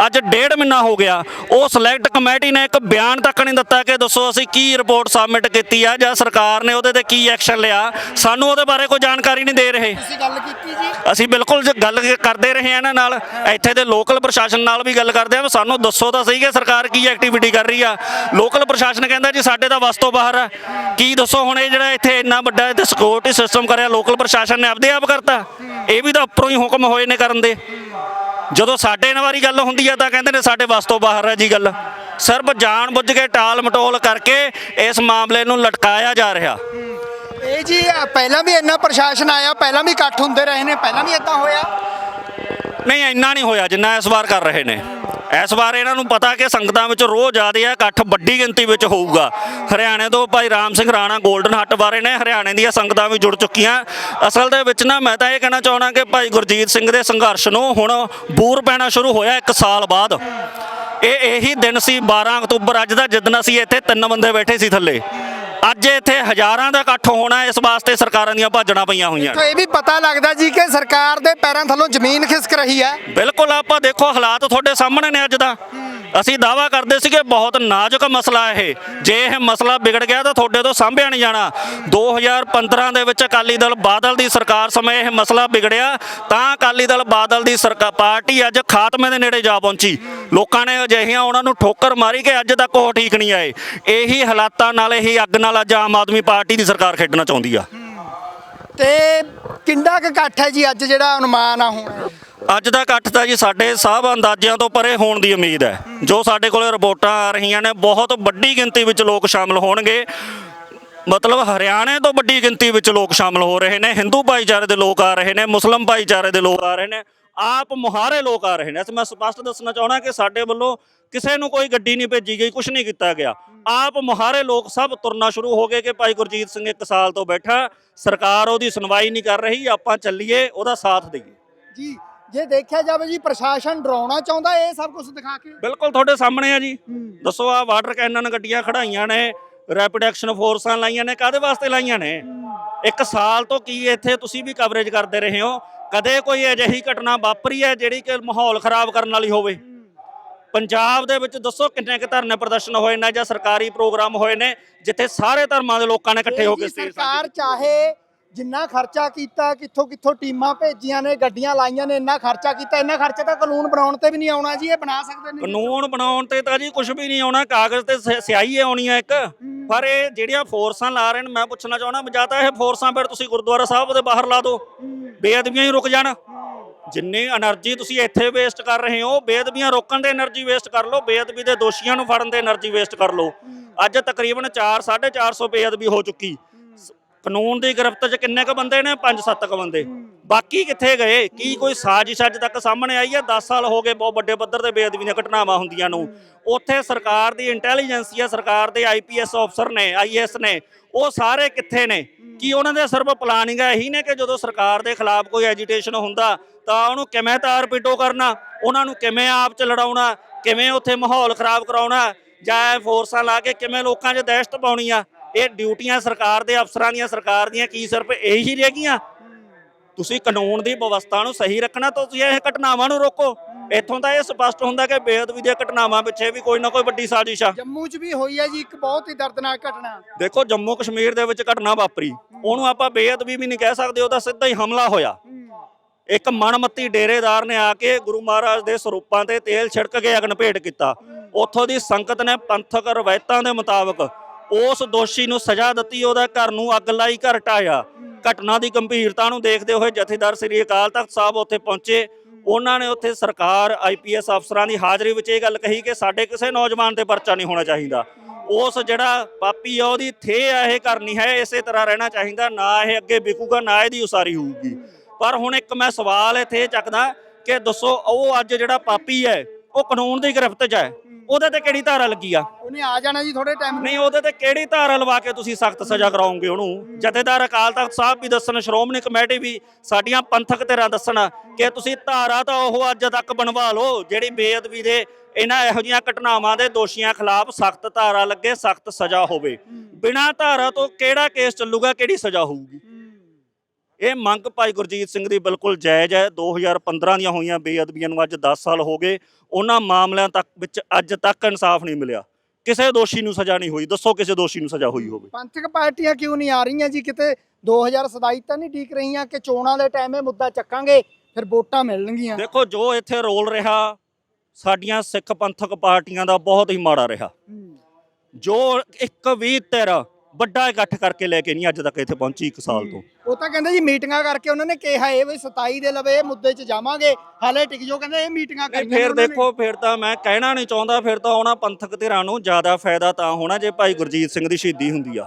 B: ਅੱਜ ਡੇਢ ਮਹੀਨਾ ਹੋ ਗਿਆ। ਉਹ ਸਿਲੈਕਟ ਕਮੇਟੀ ਨੇ ਇੱਕ ਬਿਆਨ ਤੱਕ ਨਹੀਂ ਦਿੱਤਾ ਕਿ ਦੱਸੋ ਅਸੀਂ ਕੀ ਰਿਪੋਰਟ ਸਬਮਿਟ ਕੀਤੀ ਆ ਜਾਂ ਸਰਕਾਰ ਨੇ ਉਹਦੇ ਤੇ ਕੀ ਐਕਸ਼ਨ ਲਿਆ। ਸਾਨੂੰ ਉਹਦੇ ਬਾਰੇ ਕੋਈ ਜਾਣਕਾਰੀ ਨਹੀਂ ਦੇ ਰਹੇ।
A: ਤੁਸੀਂ ਗੱਲ ਕੀਤੀ ਜੀ?
B: ਅਸੀਂ ਬਿਲਕੁਲ ਗੱਲ ਕਰਦੇ ਰਹੇ ਹਾਂ ਇਹਨਾਂ ਨਾਲ ਇੱਥੇ ਦੇ ਲੋਕਲ ਪ੍ਰਸ਼ਾਸਨ ਨਾਲ ਵੀ ਗੱਲ ਕਰਦੇ ਆ ਸਾਨੂੰ ਦੱਸੋ ਤਾਂ ਸਹੀ ਕਿ ਸਰਕਾਰ ਕੀ ਐਕਟੀਵਿਟੀ ਕਰ ਰਹੀ ਆ। ਲੋਕਲ ਪ੍ਰਸ਼ਾਸਨ ਕਹਿੰਦਾ ਜੀ ਸਾਡੇ ਤਾਂ ਵੱਸ ਤੋਂ ਬਾਹਰ ਆ। ਕੀ ਦੱਸੋ ਹੁਣ ਇਹ ਜਿਹੜਾ ਇੱਥੇ ਇੰਨਾ ਵੱਡਾ ਇੱਥੇ ਸਿਕਿਉਰਿਟੀ ਸਿਸਟਮ ਕਰਿਆ, ਲੋਕਲ ਪ੍ਰਸ਼ਾਸਨ ਨੇ ਆਪਦੇ ਆਪ ਕਰਤਾ। ਇਹ ਵੀ ਤਾਂ ਉੱਪਰੋਂ ਹੀ ਹੁਕਮ ਹੋਏ ਨੇ ਕਰਨ ਦੇ। ਜਦੋਂ ਸਾਡੇ ਨਾਲ ਵਾਰੀ ਗੱਲ ਹੁੰਦੀ ਆ ਤਾਂ ਕਹਿੰਦੇ ਨੇ ਸਾਡੇ ਵੱਸ ਤੋਂ ਬਾਹਰ ਹੈ ਜੀ ਗੱਲ। ਸਿਰਫ ਜਾਣ ਬੁੱਝ ਕੇ ਟਾਲ ਮਟੋਲ ਕਰਕੇ ਇਸ ਮਾਮਲੇ ਨੂੰ ਲਟਕਾਇਆ ਜਾ ਰਿਹਾ।
A: ਇਹ ਜੀ ਪਹਿਲਾਂ ਵੀ ਇੰਨਾ ਪ੍ਰਸ਼ਾਸਨ ਆਇਆ, ਪਹਿਲਾਂ ਵੀ ਇਕੱਠ ਹੁੰਦੇ ਰਹੇ ਨੇ, ਪਹਿਲਾਂ ਵੀ ਇਦਾਂ ਹੋਇਆ।
B: ਨਹੀਂ, ਇੰਨਾ ਨਹੀਂ ਹੋਇਆ ਜਿੰਨਾ ਇਸ ਵਾਰ ਕਰ ਰਹੇ ਨੇ। ਇਸ ਵਾਰ ਇਹਨਾਂ ਨੂੰ ਪਤਾ ਕਿ ਸੰਗਤਾਂ ਵਿੱਚ ਰੋਜ਼ ਜ਼ਿਆਦੇ ਆ, ਇਕੱਠ ਵੱਡੀ ਗਿਣਤੀ ਵਿੱਚ ਹੋਊਗਾ। ਹਰਿਆਣੇ ਤੋਂ ਭਾਈ ਰਾਮ ਸਿੰਘ ਰਾਣਾ 골ਡਨ ਹੱਟ ਬਾਰੇ ਨੇ, ਹਰਿਆਣੇ ਦੀਆਂ ਸੰਗਤਾਂ ਵੀ ਜੁੜ ਚੁੱਕੀਆਂ। ਅਸਲ ਦੇ ਵਿੱਚ ਨਾ ਮੈਂ ਤਾਂ ਇਹ ਕਹਿਣਾ ਚਾਹਣਾ ਕਿ ਭਾਈ ਗੁਰਜੀਤ ਸਿੰਘ ਦੇ ਸੰਘਰਸ਼ ਨੂੰ ਹੁਣ ਬੂਰ ਪੈਣਾ ਸ਼ੁਰੂ ਹੋਇਆ 1 ਸਾਲ ਬਾਅਦ। ਇਹ ਇਹੀ ਦਿਨ ਸੀ 12 ਅਕਤੂਬਰ ਅੱਜ ਦਾ ਜਿੱਦਣ ਅਸੀਂ ਇੱਥੇ ਤਿੰਨ ਬੰਦੇ ਬੈਠੇ ਸੀ ਥੱਲੇ। ਅੱਜ ਇੱਥੇ ਹਜ਼ਾਰਾਂ ਦਾ ਇਕੱਠ ਹੋਣਾ ਇਸ ਵਾਸਤੇ ਸਰਕਾਰਾਂ ਦੀਆਂ ਭਾਜਣਾ ਪਈਆਂ ਹੋਈਆਂ
A: ਤਾਂ ਇਹ ਵੀ ਪਤਾ ਲੱਗਦਾ ਜੀ ਕਿ ਸਰਕਾਰ ਦੇ ਪੈਰਾਂ ਥੱਲੋਂ ਜ਼ਮੀਨ ਖਿਸਕ ਰਹੀ ਹੈ।
B: ਬਿਲਕੁਲ ਆਪਾਂ ਦੇਖੋ ਹਾਲਾਤ ਤੁਹਾਡੇ ਸਾਹਮਣੇ ਨੇ ਅੱਜ ਦਾ। ਅਸੀਂ ਦਾਵਾ ਕਰਦੇ ਸੀਗੇ ਬਹੁਤ ਨਾਜ਼ੁਕ ਮਸਲਾ ਇਹ। ਜੇ ਇਹ ਮਸਲਾ ਵਿਗੜ ਗਿਆ ਤਾਂ ਤੁਹਾਡੇ ਤੋਂ ਸਾਂਭਿਆ ਨਹੀਂ ਜਾਣਾ। 2015 ਦੇ ਵਿੱਚ ਅਕਾਲੀ ਦਲ ਬਾਦਲ ਦੀ ਸਰਕਾਰ ਸਮੇਂ ਇਹ ਮਸਲਾ ਵਿਗੜਿਆ ਤਾਂ ਅਕਾਲੀ ਦਲ ਬਾਦਲ ਦੀ ਸਰਕਾਰ ਪਾਰਟੀ ਅੱਜ ਖਾਤਮੇ ਦੇ ਨੇੜੇ ਜਾ ਪਹੁੰਚੀ। ਲੋਕਾਂ ਨੇ ਅਜਿਹੀਆਂ ਉਹਨਾਂ ਨੂੰ ਠੋਕਰ ਮਾਰੀ ਕਿ ਅੱਜ ਤੱਕ ਉਹ ਠੀਕ ਨਹੀਂ ਆਏ। ਇਹੀ ਹਾਲਾਤਾਂ ਨਾਲ ਇਹੀ ਅੱਗ ਨਾਲ ਅੱਜ ਆਮ ਆਦਮੀ ਪਾਰਟੀ ਦੀ ਸਰਕਾਰ ਖੇਡਣਾ ਚਾਹੁੰਦੀ ਆ।
A: ਤੇ ਕਿੰਨਾ ਕੁ ਇਕੱਠ ਹੈ ਜੀ ਅੱਜ ਜਿਹੜਾ ਅਨੁਮਾਨ ਆ ਹੁਣ?
B: ਅੱਜ ਦਾ ਇਕੱਠ ਤਾਂ ਜੀ ਸਾਡੇ ਸਭ ਅੰਦਾਜ਼ਿਆਂ ਤੋਂ ਪਰੇ ਹੋਣ ਦੀ ਉਮੀਦ ਹੈ। ਜੋ ਸਾਡੇ ਕੋਲੇ ਰਿਪੋਰਟਾਂ ਆ ਰਹੀਆਂ ਨੇ ਬਹੁਤ ਵੱਡੀ ਗਿਣਤੀ ਵਿੱਚ ਲੋਕ ਸ਼ਾਮਲ ਹੋਣਗੇ। ਮਤਲਬ ਹਰਿਆਣੇ ਤੋਂ ਵੱਡੀ ਗਿਣਤੀ ਵਿੱਚ ਲੋਕ ਸ਼ਾਮਲ ਹੋ ਰਹੇ ਨੇ ਹਿੰਦੂ ਭਾਈਚਾਰੇ ਦੇ ਲੋਕ ਆ ਰਹੇ ਨੇ ਮੁਸਲਮ ਭਾਈਚਾਰੇ ਦੇ ਲੋਕ ਆ ਰਹੇ ਨੇ। ਆਪ ਮੁਹਾਰੇ ਲੋਕ ਆ ਰਹੇ ਨੇ। ਅਸੀਂ ਮੈਂ ਸਪਸ਼ਟ ਦੱਸਣਾ ਚਾਹਣਾ ਕਿ ਸਾਡੇ ਵੱਲੋਂ ਕਿਸੇ ਨੂੰ ਕੋਈ ਗੱਡੀ ਨਹੀਂ ਭੇਜੀ ਗਈ ਕੁਝ ਨਹੀਂ ਕੀਤਾ ਗਿਆ। ਆਪ ਮੁਹਾਰੇ ਲੋਕ ਸਭ ਤੁਰਨਾ ਸ਼ੁਰੂ ਹੋ ਗਏ ਕਿ ਭਾਈ ਗੁਰਜੀਤ ਸਿੰਘ ਇੱਕ ਸਾਲ ਤੋਂ ਬੈਠਾ ਸਰਕਾਰ ਉਹਦੀ ਸੁਣਵਾਈ ਨਹੀਂ ਕਰ ਰਹੀ ਆਪਾਂ ਚੱਲੀਏ ਉਹਦਾ ਸਾਥ ਦਈਏ।
A: ਜੀ ਜੇ ਦੇਖਿਆ ਜਾਵੇ ਜੀ ਪ੍ਰਸ਼ਾਸਨ ਡਰਾਉਣਾ ਚਾਹੁੰਦਾ ਇਹ ਸਭ ਕੁਝ ਦਿਖਾ ਕੇ।
B: ਬਿਲਕੁਲ ਤੁਹਾਡੇ ਸਾਹਮਣੇ ਆ ਜੀ। ਦੱਸੋ ਆ ਵਾਟਰ ਕੈਨਨ ਗੱਡੀਆਂ ਖੜਾਈਆਂ ਨੇ ਰੈਪਿਡ ਐਕਸ਼ਨ ਫੋਰਸਾਂ ਲਾਈਆਂ ਨੇ ਕਾਦੇ ਵਾਸਤੇ ਲਾਈਆਂ ਨੇ? ਇੱਕ ਸਾਲ ਤੋਂ ਕੀ ਇੱਥੇ ਤੁਸੀਂ ਵੀ ਕਵਰੇਜ ਕਰਦੇ ਰਹੇ ਹੋ? ਕਦੇ ਕੋਈ ਅਜਿਹੀ ਘਟਨਾ ਵਾਪਰੀ ਹੈ ਜਿਹੜੀ ਕਿ ਮਾਹੌਲ ਖਰਾਬ ਕਰਨ ਵਾਲੀ ਹੋਵੇ? ਪੰਜਾਬ ਦੇ ਵਿੱਚ ਦੱਸੋ ਕਿੰਨੇ ਕੁ ਧਰਨੇ ਪ੍ਰਦਰਸ਼ਨ ਹੋਏ ਨੇ ਜਾਂ ਸਰਕਾਰੀ ਪ੍ਰੋਗਰਾਮ ਹੋਏ ਨੇ ਜਿੱਥੇ ਸਾਰੇ ਧਰਮਾਂ ਦੇ ਲੋਕਾਂ ਨੇ ਇਕੱਠੇ ਹੋ ਕੇ
A: ਸਰਕਾਰ ਚਾਹੇ ਜਿੰਨਾ ਖਰਚਾ ਕੀਤਾ ਕਿੱਥੋਂ ਕਿੱਥੋਂ ਟੀਮਾਂ ਭੇਜੀਆਂ ਨੇ ਗੱਡੀਆਂ ਲਾਈਆਂ ਨੇ ਇੰਨਾ ਖਰਚਾ ਕੀਤਾ ਇੰਨਾ ਖਰਚਾ ਤਾਂ ਕਾਨੂੰਨ ਬਣਾਉਣ ਤੇ ਵੀ ਨਹੀਂ ਆਉਣਾ ਜੀ ਇਹ ਬਣਾ ਸਕਦੇ ਨੇ।
B: ਕਾਨੂੰਨ ਬਣਾਉਣ ਤੇ ਤਾਂ ਜੀ ਕੁਝ ਵੀ ਨਹੀਂ ਆਉਣਾ ਕਾਗਜ਼ ਤੇ ਸਿਆਹੀ ਆਉਣੀ ਆ ਇੱਕ। ਪਰ ਇਹ ਜਿਹੜੀਆਂ ਫੋਰਸਾਂ ਲਾ ਰਹੇ ਨੇ ਮੈਂ ਪੁੱਛਣਾ ਚਾਹਣਾ ਜਾਂ ਤਾਂ ਇਹ ਫੋਰਸਾਂ ਫਿਰ ਤੁਸੀਂ ਗੁਰਦੁਆਰਾ ਸਾਹਿਬ ਦੇ ਬਾਹਰ ਲਾ ਦਿਓ ਬੇਅਦਬੀਆਂ ਹੀ ਰੁਕ ਜਾਣ। ਜਿੰਨੀ એનર્ਜੀ ਤੁਸੀਂ ਇੱਥੇ ਵੇਸਟ ਕਰ ਰਹੇ ਹੋ ਬੇਅਦਬੀਆਂ ਰੋਕਣ ਦੇ એનર્ਜੀ ਵੇਸਟ ਕਰ ਲਓ ਬੇਅਦਬੀ ਦੇ ਦੋਸ਼ੀਆਂ ਨੂੰ ਫੜਨ ਦੇ એનર્ਜੀ ਵੇਸਟ ਕਰ ਲਓ। ਅੱਜ ਤਕਰੀਬਨ 4 450 ਬੇਅਦਬੀ ਹੋ ਚੁੱਕੀ। ਕਾਨੂੰਨ ਦੀ ਗ੍ਰਿਫਤ 'ਚ ਕਿੰਨੇ ਕ ਬੰਦੇ ਨੇ? 5-7 ਕ ਬੰਦੇ। ਬਾਕੀ ਕਿੱਥੇ ਗਏ? ਕੀ ਕੋਈ ਸਾਜ਼ਿਸ਼ ਅੱਜ ਤੱਕ ਸਾਹਮਣੇ ਆਈ ਹੈ 10 ਸਾਲ ਹੋ ਗਏ ਬਹੁਤ ਵੱਡੇ ਪੱਧਰ ਤੇ ਬੇਅਦਬੀ ਦੀਆਂ ਘਟਨਾਵਾਂ ਹੁੰਦੀਆਂ ਨੂੰ। ਉੱਥੇ ਸਰਕਾਰ ਦੀ ਇੰਟੈਲੀਜੈਂਸੀਆ ਸਰਕਾਰ ਦੇ ਆਈਪੀਐਸ ਅਫਸਰ ਨੇ ਆਈਐਸ ਨੇ ਉਹ ਸਾਰੇ ਕਿੱਥੇ ਨੇ? ਕੀ ਉਹਨਾਂ ਦੇ ਸਿਰਫ ਪਲਾਨਿੰਗ ਇਹੀ ਨੇ ਕਿ ਜਦੋਂ ਸਰਕਾਰ ਦੇ ਖਿਲਾਫ ਕੋਈ ਐਜੀਟੇਸ਼ਨ ਹੁੰਦਾ ਤਾਂ ਉਹਨੂੰ ਕਿਵੇਂ ਤਾਰ ਪਿਟੋ ਕਰਨਾ? ਉਹਨਾਂ ਨੂੰ ਕਿਵੇਂ ਆਪ ਚ ਲੜਾਉਣਾ? ਕਿਵੇਂ ਉੱਥੇ ਮਾਹੌਲ ਖਰਾਬ ਕਰਾਉਣਾ? ਜਾਂ ਫੋਰਸਾਂ ਲਾ ਕੇ ਕਿਵੇਂ ਲੋਕਾਂ 'ਚ ਦਹਿਸ਼ਤ ਪਾਉਣੀ ਆ? ਇਹ ਡਿਊਟੀਆਂ ਸਰਕਾਰ ਦੇ ਅਫਸਰਾਂ ਦੀਆਂ ਸਰਕਾਰ ਦੀਆਂ ਕੀ ਸਿਰਫ ਇਹੀ ਹੀ ਰਹਿ ਗਈਆਂ? ਤੁਸੀਂ ਕਾਨੂੰਨ ਦੀ ਵਿਵਸਥਾ ਨੂੰ ਸਹੀ ਰੱਖਣਾ ਤਾਂ ਤੁਸੀਂ ਇਹ ਘਟਨਾਵਾਂ ਨੂੰ ਰੋਕੋ। ਇੱਥੋਂ ਤਾਂ ਇਹ ਸਪਸ਼ਟ ਹੁੰਦਾ ਕਿ ਬੇਅਦਬੀ ਦੀਆਂ ਘਟਨਾਵਾਂ ਪਿੱਛੇ ਵੀ ਕੋਈ ਨਾ ਕੋਈ ਵੱਡੀ ਸਾਜ਼ਿਸ਼ ਆ।
A: ਜੰਮੂ 'ਚ ਵੀ ਹੋਈ ਹੈ ਜੀ ਇੱਕ ਬਹੁਤ ਹੀ ਦਰਦਨਾਕ ਘਟਨਾ।
B: ਦੇਖੋ ਜੰਮੂ ਕਸ਼ਮੀਰ ਦੇ ਵਿੱਚ ਘਟਨਾ ਵਾਪਰੀ। ਉਹਨੂੰ ਆਪਾਂ ਬੇਅਦਬੀ ਵੀ ਨਹੀਂ ਕਹਿ ਸਕਦੇ ਉਹਦਾ ਸਿੱਧਾ ਹੀ ਹਮਲਾ ਹੋਇਆ। ਇੱਕ ਮਨਮੱਤੀ ਡੇਰੇਦਾਰ ਨੇ ਆ ਕੇ ਗੁਰੂ ਮਹਾਰਾਜ ਦੇ ਸਰੂਪਾਂ ਤੇ ਤੇਲ ਛਿੜਕ ਕੇ ਅਗਨ ਭੇਟ ਕੀਤਾ। ਉੱਥੋਂ ਦੀ ਸੰਗਤ ਨੇ ਪੰਥਕ ਰਵਾਇਤਾਂ ਦੇ ਮੁਤਾਬਕ ਉਸ ਦੋਸ਼ੀ ਨੂੰ ਸਜ਼ਾ ਦਿੱਤੀ, ਉਹਦਾ ਘਰ ਨੂੰ ਅੱਗ ਲਾਈ, ਘਰ ਢਾਇਆ ਘਟਨਾ ਦੀ ਗੰਭੀਰਤਾ ਨੂੰ ਦੇਖਦੇ ਹੋਏ ਜਥੇਦਾਰ ਸ੍ਰੀ ਅਕਾਲ ਤਖਤ ਸਾਹਿਬ ਉੱਥੇ ਪਹੁੰਚੇ। ਉਹਨਾਂ ਨੇ ਉੱਥੇ ਸਰਕਾਰ ਆਈਪੀਐਸ ਅਫਸਰਾਂ ਦੀ ਹਾਜ਼ਰੀ ਵਿੱਚ ਇਹ ਗੱਲ ਕਹੀ ਕਿ ਸਾਡੇ ਕਿਸੇ ਨੌਜਵਾਨ ਤੇ ਪਰਚਾ ਨਹੀਂ ਹੋਣਾ ਚਾਹੀਦਾ। ਉਸ ਜਿਹੜਾ ਪਾਪੀ ਆ, ਉਹਦੀ ਥੇ ਆ, ਇਹ ਕਰਨੀ ਹੈ, ਇਸੇ ਤਰ੍ਹਾਂ ਰਹਿਣਾ ਚਾਹੀਦਾ। ਨਾ ਇਹ ਅੱਗੇ ਵਿਕੂਗਾ, ਨਾ ਇਹਦੀ ਉਸਾਰੀ ਹੋਊਗੀ। ਪਰ ਹੁਣ ਇੱਕ ਮੈਂ ਸਵਾਲ ਇੱਥੇ ਚੱਕਦਾ ਕਿ ਦੱਸੋ, ਉਹ ਅੱਜ ਜਿਹੜਾ ਪਾਪੀ ਹੈ, ਉਹ ਕਾਨੂੰਨ ਦੀ ਗ੍ਰਿਫਤ 'ਚ ਹੈ? ਉਹਦੇ ਤੇ ਕਿਹੜੀ ਧਾਰਾ ਲੱਗੀ ਆ?
A: ਉਹਨੇ ਆ ਜਾਣਾ ਜੀ ਥੋੜੇ ਟਾਈਮ
B: ਨਹੀਂ ਉਹਦੇ ਤੇ ਕਿਹੜੀ ਧਾਰਾ ਲਵਾ ਕੇ ਤੁਸੀਂ ਸਖਤ ਸਜ਼ਾ ਕਰਾਓਗੇ ਉਹਨੂੰ? ਜਥੇਦਾਰ ਅਕਾਲ ਤਖਤ ਸਾਹਿਬ ਵੀ ਦੱਸਣ ਸ਼੍ਰੋਮਣੀ ਕਮੇਟੀ ਵੀ ਸਾਡੀਆਂ ਪੰਥਕ ਧਿਰਾਂ ਦੱਸਣ ਕਿ ਤੁਸੀਂ ਧਾਰਾ ਤਾਂ ਉਹ ਅੱਜ ਤੱਕ ਬਣਵਾ ਲਓ ਜਿਹੜੀ ਬੇਅਦਬੀ ਦੇ ਇਹਨਾਂ ਇਹੋ ਜਿਹੀਆਂ ਘਟਨਾਵਾਂ ਦੇ ਦੋਸ਼ੀਆਂ ਖਿਲਾਫ ਸਖਤ ਧਾਰਾ ਲੱਗੇ ਸਖਤ ਸਜ਼ਾ ਹੋਵੇ। ਬਿਨਾਂ ਧਾਰਾ ਤੋਂ ਕਿਹੜਾ ਕੇਸ ਚੱਲੂਗਾ ਕਿਹੜੀ ਸਜ਼ਾ ਹੋਊਗੀ? ਇਹ ਮੰਗ ਭਾਈ ਗੁਰਜੀਤ ਸਿੰਘ ਦੀ ਬਿਲਕੁਲ ਜਾਇਜ਼ ਹੈ। 2015 ਦੀਆਂ ਹੋਈਆਂ ਬੇਅਦਬੀਆਂ ਨੂੰ ਅੱਜ 10 ਸਾਲ ਹੋ ਗਏ। ਉਹਨਾਂ ਮਾਮਲਿਆਂ ਤੱਕ ਵਿੱਚ ਅੱਜ ਤੱਕ ਇਨਸਾਫ ਨਹੀਂ ਮਿਲਿਆ। ਕਿਸੇ ਦੋਸ਼ੀ ਨੂੰ ਸਜ਼ਾ ਨਹੀਂ ਹੋਈ। ਦੱਸੋ ਕਿਸੇ ਦੋਸ਼ੀ ਨੂੰ ਸਜ਼ਾ ਹੋਈ ਹੋਵੇ।
A: ਪੰਥਕ ਪਾਰਟੀਆਂ ਕਿਉਂ ਨਹੀਂ ਆ ਰਹੀਆਂ ਜੀ? ਕਿਤੇ 2027 ਤਾਂ ਨਹੀਂ ਡੀਕ ਰਹੀਆਂ ਕਿ ਚੋਣਾਂ ਦੇ ਟਾਈਮ ਇਹ ਮੁੱਦਾ ਚੱਕਾਂਗੇ ਫਿਰ ਵੋਟਾਂ ਮਿਲਣਗੀਆਂ।
B: ਦੇਖੋ ਜੋ ਇੱਥੇ ਰੋਲ ਰਿਹਾ ਸਾਡੀਆਂ ਸਿੱਖ ਪੰਥਕ ਪਾਰਟੀਆਂ ਦਾ ਬਹੁਤ ਹੀ ਮਾੜਾ ਰਿਹਾ। ਜੋ ਇੱਕ ਵੀ ਧਿਰ ਵੱਡਾ ਇਕੱਠ ਕਰਕੇ ਲੈ ਕੇ ਨਹੀਂ ਅੱਜ ਤੱਕ ਇੱਥੇ ਪਹੁੰਚੀ ਇੱਕ ਸਾਲ ਤੋਂ
A: ਉਹ ਤਾਂ ਕਹਿੰਦੇ ਜੀ ਮੀਟਿੰਗਾਂ ਕਰਕੇ ਉਹਨਾਂ ਨੇ ਕਿਹਾ ਇਹ ਵੀ 27 ਦੇ ਲਵੇ ਇਹ ਮੁੱਦੇ 'ਚ ਜਾਵਾਂਗੇ ਹਾਲੇ ਟਿਕ ਜੋ ਕਹਿੰਦੇ ਇਹ ਮੀਟਿੰਗਾਂ ਨੇ
B: ਫਿਰ। ਦੇਖੋ ਫਿਰ ਤਾਂ ਮੈਂ ਕਹਿਣਾ ਨਹੀਂ ਚਾਹੁੰਦਾ ਫਿਰ ਤਾਂ ਉਹਨਾਂ ਪੰਥਕ ਧਿਰਾਂ ਨੂੰ ਜ਼ਿਆਦਾ ਫਾਇਦਾ ਤਾਂ ਹੋਣਾ ਜੇ ਭਾਈ ਗੁਰਜੀਤ ਸਿੰਘ ਦੀ ਸ਼ਹੀਦੀ ਹੁੰਦੀ ਆ।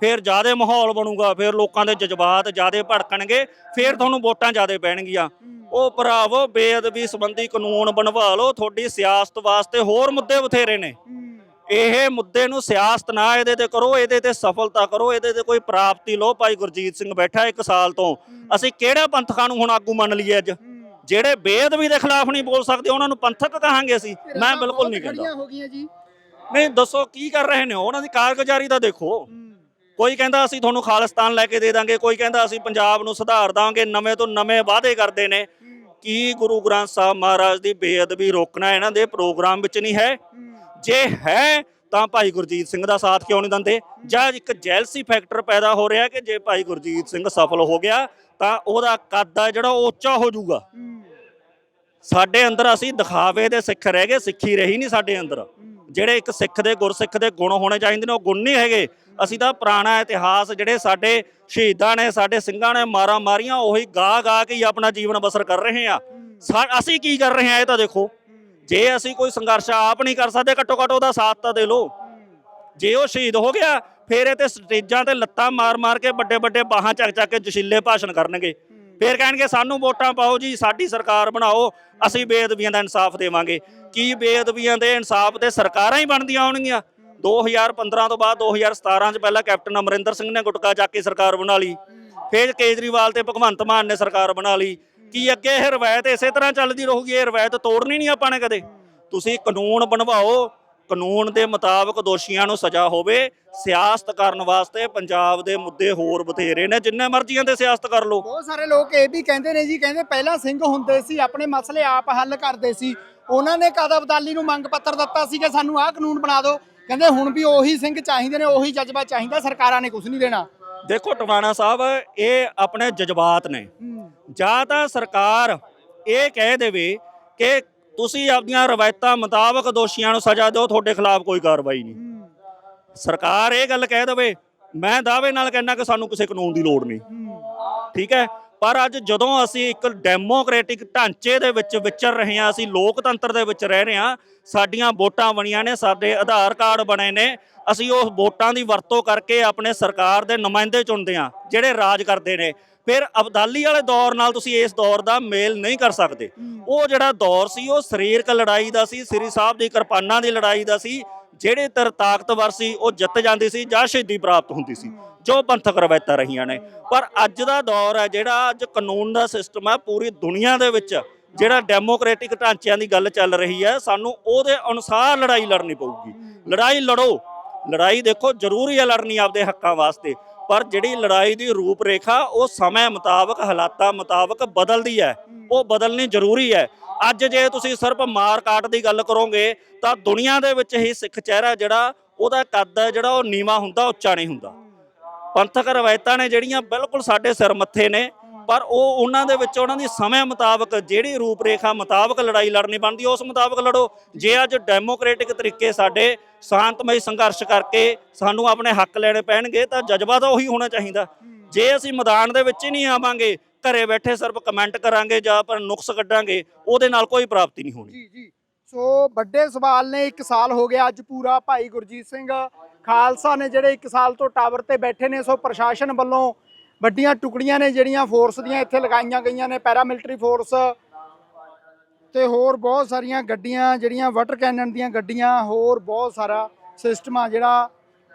B: ਫਿਰ ਜ਼ਿਆਦਾ ਮਾਹੌਲ ਬਣੂਗਾ ਫਿਰ ਲੋਕਾਂ ਦੇ ਜਜ਼ਬਾਤ ਜ਼ਿਆਦਾ ਭੜਕਣਗੇ ਫਿਰ ਤੁਹਾਨੂੰ ਵੋਟਾਂ ਜ਼ਿਆਦਾ ਪੈਣਗੀਆਂ ਉਹ ਭਰਾਵੋ ਬੇਅਦਬੀ ਸੰਬੰਧੀ ਕਾਨੂੰਨ ਬਣਵਾ ਲਓ ਤੁਹਾਡੀ ਸਿਆਸਤ ਵਾਸਤੇ ਹੋਰ ਮੁੱਦੇ ਬਥੇਰੇ ਨੇ ਇਹ ਮੁੱਦੇ ਨੂੰ ਸਿਆਸਤ ਨਾ ਇਹਦੇ ਤੇ ਕਰੋ ਇਹਦੇ ਤੇ ਸਫਲਤਾ ਕਰੋ ਇਹਦੇ ਤੇ ਕੋਈ ਪ੍ਰਾਪਤੀ ਲਓ। ਭਾਈ ਗੁਰਜੀਤ ਸਿੰਘ ਬੈਠਾ ਇੱਕ ਸਾਲ ਤੋਂ। ਅਸੀਂ ਕਿਹੜੇ ਪੰਥਕਾਂ ਨੂੰ ਹੁਣ ਆਗੂ ਮੰਨ ਲਈਏ ਅੱਜ? ਜਿਹੜੇ ਬੇਅਦਬੀ ਦੇ ਖਿਲਾਫ ਨਹੀਂ ਬੋਲ ਸਕਦੇ ਉਹਨਾਂ ਨੂੰ ਪੰਥਕ ਕਹਾਂਗੇ ਅਸੀਂ। ਮੈਂ ਬਿਲਕੁਲ ਨਹੀਂ ਕਹਿੰਦਾ। ਨਹੀਂ ਦੱਸੋ ਕੀ ਕਰ ਰਹੇ ਨੇ ਉਹ? ਉਹਨਾਂ ਦੀ ਕਾਰਗੁਜ਼ਾਰੀ ਤਾਂ ਦੇਖੋ। ਕੋਈ ਕਹਿੰਦਾ ਅਸੀਂ ਤੁਹਾਨੂੰ ਖਾਲਿਸਤਾਨ ਲੈ ਕੇ ਦੇ ਦਾਂਗੇ ਕੋਈ ਕਹਿੰਦਾ ਅਸੀਂ ਪੰਜਾਬ ਨੂੰ ਸੁਧਾਰ ਦਾਂਗੇ ਨਵੇਂ ਤੋਂ ਨਵੇਂ ਵਾਅਦੇ ਕਰਦੇ ਨੇ। ਕੀ ਗੁਰੂ ਗ੍ਰੰਥ ਸਾਹਿਬ ਮਹਾਰਾਜ ਦੀ ਬੇਅਦਬੀ ਰੋਕਣਾ ਇਹਨਾਂ ਦੇ ਪ੍ਰੋਗਰਾਮ ਵਿੱਚ ਨਹੀਂ ਹੈ। ਜੇ ਹੈ, ਤਾਂ ਭਾਈ ਗੁਰਜੀਤ ਸਿੰਘ ਦਾ ਸਾਥ ਕਿਉਂ ਨਹੀਂ ਦਿੰਦੇ? ਜਾਂ ਇੱਕ ਜੈਲਸੀ ਫੈਕਟਰ ਪੈਦਾ ਹੋ ਰਿਹਾ ਕਿ ਜੇ ਭਾਈ ਗੁਰਜੀਤ ਸਿੰਘ ਸਫਲ ਹੋ ਗਿਆ, ਤਾਂ ਉਹਦਾ ਕੱਦ ਆ ਜਿਹੜਾ ਉਹ ਉੱਚਾ ਹੋ ਜਾਊਗਾ। ਸਾਡੇ ਅੰਦਰ ਅਸੀਂ ਦਿਖਾਵੇ ਦੇ ਸਿੱਖ ਰਹਿ ਗਏ, ਸਿੱਖੀ ਰਹੀ ਨਹੀਂ ਸਾਡੇ ਅੰਦਰ। ਜਿਹੜੇ ਇੱਕ ਸਿੱਖ ਦੇ ਗੁਰਸਿੱਖ ਦੇ ਗੁਣ ਹੋਣੇ ਚਾਹੀਦੇ ਨੇ, ਉਹ ਗੁਣ ਨਹੀਂ ਹੈਗੇ। ਅਸੀਂ ਤਾਂ ਪੁਰਾਣਾ ਇਤਿਹਾਸ ਜਿਹੜੇ ਸਾਡੇ ਸ਼ਹੀਦਾਂ ਨੇ, ਸਾਡੇ ਸਿੰਘਾਂ ਨੇ ਮਾਰਾ ਮਾਰੀਆਂ ਉਹੀ ਗਾ ਗਾ ਕੇ ਹੀ ਆਪਣਾ ਜੀਵਨ ਬਸਰ ਕਰ ਰਹੇ ਆ ਸਾ- ਅਸੀਂ ਕੀ ਕਰ ਰਹੇ ਆ ਇਹ ਤਾਂ ਦੇਖੋ। ਜੇ ਅਸੀਂ ਕੋਈ ਸੰਘਰਸ਼ ਆਪ ਨਹੀਂ ਕਰ ਸਕਦੇ ਘੱਟੋ ਘੱਟ ਉਹਦਾ ਸਾਥ ਤਾਂ ਦੇ ਲਓ। ਜੇ ਉਹ ਸ਼ਹੀਦ ਹੋ ਗਿਆ, ਫਿਰ ਇਹ ਤੇ ਸਟੇਜਾਂ ਤੇ ਲੱਤਾਂ ਮਾਰ-ਮਾਰ ਕੇ ਵੱਡੇ-ਵੱਡੇ ਬਾਹਾਂ ਚੱਕ ਚੱਕ ਕੇ ਜਸ਼ੀਲੇ ਭਾਸ਼ਣ ਕਰਨਗੇ। ਫਿਰ ਕਹਿਣਗੇ, ਸਾਨੂੰ ਵੋਟਾਂ ਪਾਓ ਜੀ, ਸਾਡੀ ਸਰਕਾਰ ਬਣਾਓ, ਅਸੀਂ ਬੇਅਦਬੀਆਂ ਦਾ ਇਨਸਾਫ ਦੇਵਾਂਗੇ। ਕੀ ਬੇਅਦਬੀਆਂ ਦੇ ਇਨਸਾਫ ਤੇ ਸਰਕਾਰਾਂ ਹੀ ਬਣਦੀਆਂ ਆਉਣਗੀਆਂ 2015 ਤੋਂ ਬਾਅਦ 2017 ਚ ਪਹਿਲਾਂ ਕੈਪਟਨ ਅਮਰਿੰਦਰ ਸਿੰਘ ਨੇ ਗੁਟਕਾ ਚੱਕ ਕੇ ਸਰਕਾਰ ਬਣਾ ਲਈ। ਫਿਰ ਕੇਜਰੀਵਾਲ ਤੇ ਭਗਵੰਤ ਮਾਨ ਨੇ ਸਰਕਾਰ ਬਣਾ ਲਈ। ਕੀ ਅੱਗੇ ਇਹ ਰਵਾਇਤ ਇਸੇ ਤਰ੍ਹਾਂ ਚੱਲਦੀ ਰਹੂਗੀ? ਇਹ ਰਵਾਇਤ ਤੋੜਨੀ ਨਹੀਂ ਆਪਾਂ ਨੇ ਕਦੇ। ਤੁਸੀਂ ਕਾਨੂੰਨ ਬਣਵਾਓ। ਕਾਨੂੰਨ ਦੇ ਮੁਤਾਬਕ ਦੋਸ਼ੀਆਂ ਨੂੰ ਸਜ਼ਾ ਹੋਵੇ। ਸਿਆਸਤ ਕਰਨ ਵਾਸਤੇ ਪੰਜਾਬ ਦੇ ਮੁੱਦੇ ਹੋਰ ਬਥੇਰੇ ਨੇ। ਜਿੰਨੇ ਮਰਜ਼ੀਆਂ ਤੇ ਸਿਆਸਤ ਕਰ ਲਓ।
A: ਬਹੁਤ ਸਾਰੇ ਲੋਕ ਇਹ ਵੀ ਕਹਿੰਦੇ ਨੇ ਜੀ, ਕਹਿੰਦੇ ਪਹਿਲਾਂ ਸਿੰਘ ਹੁੰਦੇ ਸੀ, ਆਪਣੇ ਮਸਲੇ ਆਪ ਹੱਲ ਕਰਦੇ ਸੀ। ਉਹਨਾਂ ਨੇ ਕਦ ਅਬਦਾਲੀ ਨੂੰ ਮੰਗ ਪੱਤਰ ਦਿੱਤਾ ਸੀ ਕਿ ਸਾਨੂੰ ਆਹ ਕਾਨੂੰਨ ਬਣਾ ਦਿਓ? ਕਹਿੰਦੇ ਹੁਣ ਵੀ ਉਹੀ ਸਿੰਘ ਚਾਹੀਦੇ ਨੇ, ਉਹੀ ਜਜ਼ਬਾ ਚਾਹੀਦਾ, ਸਰਕਾਰਾਂ ਨੇ ਕੁਝ ਨਹੀਂ ਦੇਣਾ।
B: ਦੇਖੋ ਟਵਾਣਾ ਸਾਹਿਬ ਇਹ ਆਪਣੇ ਜਜ਼ਬਾਤ ਨੇ। ਜਾਂ ਤਾਂ ਸਰਕਾਰ ਇਹ ਕਹਿ ਦੇਵੇ ਕਿ ਤੁਸੀਂ ਆਪਣੀਆਂ ਰਵਾਇਤਾਂ ਮੁਤਾਬਕ ਦੋਸ਼ੀਆਂ ਨੂੰ ਸਜ਼ਾ ਦਿਓ ਤੁਹਾਡੇ ਖਿਲਾਫ ਕੋਈ ਕਾਰਵਾਈ ਨਹੀਂ। ਸਰਕਾਰ ਇਹ ਗੱਲ ਕਹਿ ਦੇਵੇ ਮੈਂ ਦਾਅਵੇ ਨਾਲ ਕਹਿਣਾ ਕਿ ਸਾਨੂੰ ਕਿਸੇ ਕਾਨੂੰਨ ਦੀ ਲੋੜ ਨਹੀਂ। ਠੀਕ ਹੈ? ਪਰ ਅੱਜ ਜਦੋਂ ਅਸੀਂ ਇੱਕ ਡੈਮੋਕ੍ਰੈਟਿਕ ਢਾਂਚੇ ਦੇ ਵਿੱਚ ਵਿਚਰ ਰਹੇ ਹਾਂ ਅਸੀਂ ਲੋਕਤੰਤਰ ਦੇ ਵਿੱਚ ਰਹਿ ਰਹੇ ਹਾਂ ਸਾਡੀਆਂ ਵੋਟਾਂ ਬਣੀਆਂ ਨੇ ਸਾਡੇ ਆਧਾਰ ਕਾਰਡ ਬਣੇ ਨੇ ਅਸੀਂ ਉਸ ਵੋਟਾਂ ਦੀ ਵਰਤੋਂ ਕਰਕੇ ਆਪਣੇ ਸਰਕਾਰ ਦੇ ਨੁਮਾਇੰਦੇ ਚੁਣਦੇ ਹਾਂ ਜਿਹੜੇ ਰਾਜ ਕਰਦੇ ਨੇ। ਫਿਰ ਅਬਦਾਲੀ ਵਾਲੇ ਦੌਰ ਨਾਲ ਤੁਸੀਂ ਇਸ ਦੌਰ ਦਾ ਮੇਲ ਨਹੀਂ ਕਰ ਸਕਦੇ। ਉਹ ਜਿਹੜਾ ਦੌਰ ਸੀ ਉਹ ਸਰੀਰਕ ਲੜਾਈ ਦਾ ਸੀ ਸ੍ਰੀ ਸਾਹਿਬ ਦੀ ਕਿਰਪਾਨਾਂ ਦੀ ਲੜਾਈ ਦਾ ਸੀ ਜਿਹੜੇ ਤਰ ਤਾਕਤਵਰ ਸੀ, ਉਹ ਜਿੱਤ ਜਾਂਦੀ ਸੀ ਜਾਂ ਸ਼ਹੀਦੀ ਪ੍ਰਾਪਤ ਹੁੰਦੀ ਸੀ। ਜੋ ਪੰਥਕ ਰਵਾਇਤਾਂ ਰਹੀਆਂ ਨੇ। ਪਰ ਅੱਜ ਦਾ ਦੌਰ ਹੈ, ਜਿਹੜਾ ਅੱਜ ਕਾਨੂੰਨ ਦਾ ਸਿਸਟਮ ਹੈ, ਪੂਰੀ ਦੁਨੀਆ ਦੇ ਵਿੱਚ ਜਿਹੜਾ ਡੈਮੋਕ੍ਰੈਟਿਕ ਢਾਂਚਿਆਂ ਦੀ ਗੱਲ ਚੱਲ ਰਹੀ ਹੈ, ਸਾਨੂੰ ਉਹਦੇ ਅਨੁਸਾਰ ਲੜਾਈ ਲੜਨੀ ਪਊਗੀ। ਲੜਾਈ ਲੜੋ। ਲੜਾਈ ਦੇਖੋ, ਜ਼ਰੂਰੀ ਹੈ ਲੜਨੀ ਆਪਦੇ ਹੱਕਾਂ ਵਾਸਤੇ। ਪਰ ਜਿਹੜੀ ਲੜਾਈ ਦੀ ਰੂਪ ਰੇਖਾ ਉਹ ਸਮੇਂ ਮੁਤਾਬਕ, ਹਾਲਾਤਾਂ ਮੁਤਾਬਕ ਬਦਲਦੀ ਹੈ। ਉਹ ਬਦਲਣੀ ਜ਼ਰੂਰੀ ਹੈ। ਅੱਜ ਜੇ ਤੁਸੀਂ ਸਿਰਫ ਮਾਰ ਕਾਟ ਦੀ ਗੱਲ ਕਰੋਗੇ, ਤਾਂ ਦੁਨੀਆ ਦੇ ਵਿੱਚ ਹੀ ਸਿੱਖ ਚਿਹਰਾ ਜਿਹੜਾ, ਉਹਦਾ ਕੱਦ ਹੈ ਜਿਹੜਾ ਉਹ ਨੀਵਾ ਹੁੰਦਾ, ਉੱਚਾ ਨਹੀਂ ਹੁੰਦਾ। ਪੰਥਕ ਰਵਾਇਤਾਂ ਨੇ ਜਿਹੜੀਆਂ ਬਿਲਕੁਲ ਸਾਡੇ ਸਿਰ ਮੱਥੇ ਨੇ, ਪਰ ਉਹ ਉਹਨਾਂ ਦੇ ਵਿੱਚ ਉਹਨਾਂ ਦੀ ਸਮੇਂ ਮੁਤਾਬਕ ਜਿਹੜੀ ਰੂਪ ਰੇਖਾ ਮੁਤਾਬਕ ਲੜਾਈ ਲੜਨੀ ਬਣਦੀ, ਉਸ ਮੁਤਾਬਕ ਲੜੋ। ਜੇ ਅੱਜ ਡੈਮੋਕ੍ਰੈਟਿਕ ਤਰੀਕੇ ਸਾਡੇ ਸ਼ਾਂਤਮਈ ਸੰਘਰਸ਼ ਕਰਕੇ ਸਾਨੂੰ ਆਪਣੇ ਹੱਕ ਲੈਣੇ ਪੈਣਗੇ, ਤਾਂ ਜਜ਼ਬਾ ਤਾਂ ਉਹੀ ਹੋਣਾ ਚਾਹੀਦਾ। ਜੇ ਅਸੀਂ ਮੈਦਾਨ ਦੇ ਵਿੱਚ ਹੀ ਨਹੀਂ ਆਵਾਂਗੇ ਘਰੇ ਬੈਠੇ ਸਿਰਫ ਕਮੈਂਟ ਕਰਾਂਗੇ ਜਾਂ ਪਰ ਨੁਕਸ ਕੱਢਾਂਗੇ, ਉਹਦੇ ਨਾਲ ਕੋਈ ਪ੍ਰਾਪਤੀ ਨਹੀਂ ਹੋਣੀ।
A: ਜੀ ਜੀ। ਸੋ ਵੱਡੇ ਸਵਾਲ ਨੇ 1 ਸਾਲ ਹੋ ਗਿਆ ਅੱਜ ਪੂਰਾ ਭਾਈ ਗੁਰਜੀਤ ਸਿੰਘ। ਖਾਲਸਾ ਨੇ ਜਿਹੜੇ 1 ਸਾਲ ਤੋਂ ਟਾਵਰ ਤੇ ਬੈਠੇ ਨੇ, ਸੋ ਪ੍ਰਸ਼ਾਸਨ ਵੱਲੋਂ ਵੱਡੀਆਂ ਟੁਕੜੀਆਂ ਨੇ ਜਿਹੜੀਆਂ ਫੋਰਸ ਦੀਆਂ ਇੱਥੇ ਲਗਾਈਆਂ ਗਈਆਂ ਨੇ ਪੈਰਾਮਿਲਟਰੀ ਫੋਰਸ ਤੇ ਹੋਰ ਬਹੁਤ ਸਾਰੀਆਂ ਗੱਡੀਆਂ, ਜਿਹੜੀਆਂ ਵਾਟਰ ਕੈਨਨ ਦੀਆਂ ਗੱਡੀਆਂ, ਹੋਰ ਬਹੁਤ ਸਾਰਾ ਸਿਸਟਮ ਆ ਜਿਹੜਾ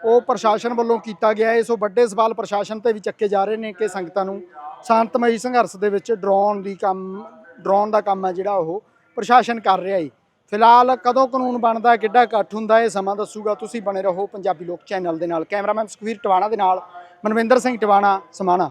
A: ਉਹ ਪ੍ਰਸ਼ਾਸਨ ਵੱਲੋਂ ਕੀਤਾ ਗਿਆ ਹੈ। ਸੋ ਵੱਡੇ ਸਵਾਲ ਪ੍ਰਸ਼ਾਸਨ ਤੇ ਵੀ ਚੱਕੇ ਜਾ ਰਹੇ ਨੇ ਕਿ ਸੰਗਤਾਂ ਨੂੰ ਸ਼ਾਂਤਮਈ ਸੰਘਰਸ਼ ਦੇ ਵਿੱਚ ਡਰਾਉਣ ਦੀ ਕੰਮ, ਡਰਾਉਣ ਦਾ ਕੰਮ ਹੈ ਜਿਹੜਾ ਉਹ ਪ੍ਰਸ਼ਾਸਨ ਕਰ ਰਿਹਾ ਹੈ। ਫਿਲਹਾਲ ਕਦੋਂ ਕਾਨੂੰਨ ਬਣਦਾ, ਕਿੱਡਾ ਇਕੱਠ ਹੁੰਦਾ, ਇਹ ਸਮਾਂ ਦੱਸੂਗਾ। ਤੁਸੀਂ ਬਣੇ ਰਹੋ ਪੰਜਾਬੀ ਲੋਕ ਚੈਨਲ ਦੇ ਨਾਲ। ਕੈਮਰਾਮੈਨ ਸੁਖਵੀਰ ਟਵਾਣਾ ਦੇ ਨਾਲ ਮਨਵਿੰਦਰ ਸਿੰਘ ਟਵਾਣਾ, ਸਮਾਣਾ।